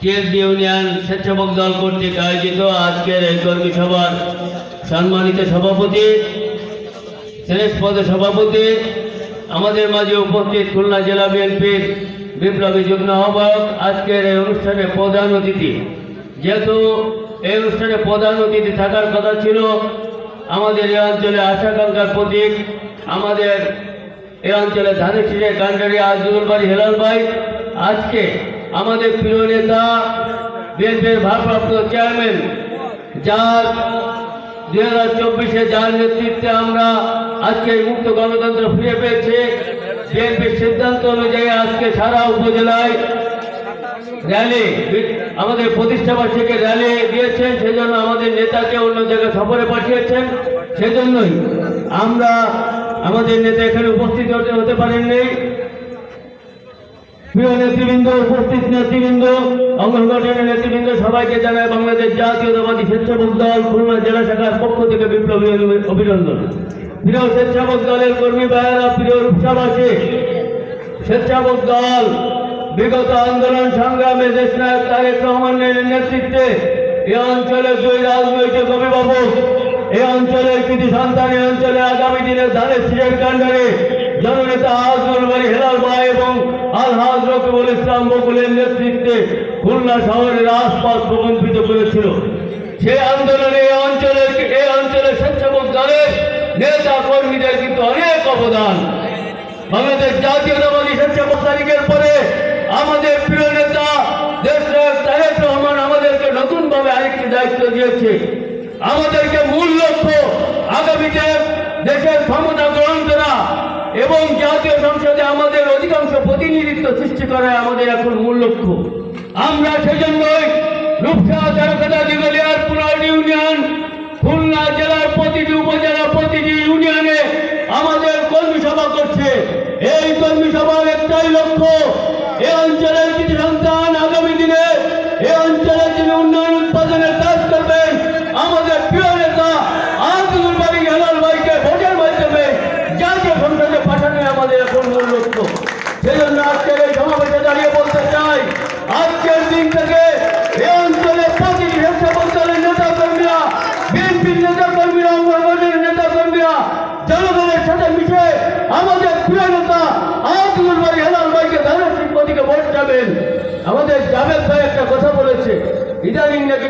TSD union দল কর্তৃক আয়োজিত আজকের এই কর্মী সভার সম্মানিত সভাপতি শেষ পদ সভাপতি, আমাদের মাঝে উপস্থিত খুলনা জেলা বিএনপির বিপ্লবী যুগ্ম আহ্বায়ক, আজকের এই অনুষ্ঠানে প্রধান অতিথি। যেহেতু এই অনুষ্ঠানে প্রধান অতিথি থাকার কথা ছিল, আমাদের এই অঞ্চলে আশাকাঙ্ক্ষার প্রতীক, আমাদের এই অঞ্চলে ধানের শীষের কান্ডারি আজদুল বাড়ি হেলাল ভাই আজকে আমাদের প্রিয় নেতা, বিএনপির ভারপ্রাপ্ত চেয়ারম্যান, যার দুই হাজার চব্বিশে যার নেতৃত্বে আমরা আজকে মুক্ত গণতন্ত্র ফিরে পেয়েছি, বিএনপির সিদ্ধান্ত অনুযায়ী আজকে সারা উপজেলায় র্যালি, আমাদের প্রতিষ্ঠাবার্ষিকী র্যালি দিয়েছেন, সেজন্য আমাদের নেতাকে অন্য জায়গায় সফরে পাঠিয়েছেন, সেজন্যই আমরা আমাদের নেতা এখানে উপস্থিত হতে পারেননি। প্রিয় নেতৃবৃন্দ, উপস্থিত নেতৃবৃন্দ অঙ্গনগঠনের নেতৃবৃন্দ, সবাইকে জানায় বাংলাদেশ জাতীয়তাবাদী স্বেচ্ছাসেবক দল, খুলনা জেলা শাখার পক্ষ থেকে বিপ্লবী অভিনন্দন। প্রিয় স্বেচ্ছাসেবক দলের কর্মী ভাইয়েরা, প্রিয় রূপসাবাসী, স্বেচ্ছাসেবক দল, বিগত আন্দোলন সংগ্রামে দেশনায়ক তারেক রহমানের নেতৃত্বে এই অঞ্চলের দুই রাজনৈতিক অভিভাবক এই অঞ্চলের কৃতি সন্তান এই অঞ্চলে আগামী দিনে ধানের শীষের কাণ্ডারে জননেতা আজমুল বাড়ি হেলাল ভাই এবং আলহাজ রকিবুল ইসলাম বকুলের নেতৃত্বে খুলনা শহরের আশপাশ প্রকম্পিত করেছিল। সেই আন্দোলনে এই অঞ্চলের এই অঞ্চলের স্বেচ্ছাসেবক দলের নেতা কর্মীদের কিন্তু অনেক অবদান। বাংলাদেশ জাতীয়তাবাদী স্বেচ্ছাসেবক তারিখের পরে আমাদের প্রিয় নেতা দেশনায়ক তারেক রহমান আমাদেরকে নতুনভাবে আরেকটি দায়িত্ব দিয়েছে। আমাদেরকে মূল লক্ষ্য আগামীতে দেশের ক্ষমতা গ্রহণ করা। এবং জাতীয় সংসদে আমাদের অধিকাংশ প্রতিনিধিত্ব সৃষ্টি করা আমাদের এখন মূল লক্ষ্য। আমরা ইউনিয়ন, খুলনা জেলার প্রতিটি উপজেলা, প্রতিটি ইউনিয়নে আমাদের কর্মী সভা করছে। এই কর্মী সভার একটাই লক্ষ্য এই অঞ্চলের কিছু সন্তান আগামী দিনে এই অঞ্চলের যিনি উন্নয়ন উৎপাদনের কাজ করবেন আমাদের প্রিয় নেতা আব্দুল বাড়ি হেলাল ভাইকে ভোটের মাধ্যমে জাতীয় সংসদে পাঠানোই আমাদের এখন মূল লক্ষ্য সেজন্য আজকের এই সমাবেশে দাঁড়িয়ে বলতে চাই, আজকের দিন থেকে এই অঞ্চলে প্রতিটি স্বেচ্ছাসেবক দলের নেতা কর্মীরা বিএনপির নেতা কর্মীরা অঙ্গনবাড়ির নেতা কর্মীরা জনগণের সাথে মিশে আমাদের প্রিয় নেতা আব্দুল বাড়ি হেলাল ভাইকে ধানের সিংহ দিকে ভোট যাবেন আমাদের জাভেদ ভাই একটা কথা বলেছে, ইদানিং নাকি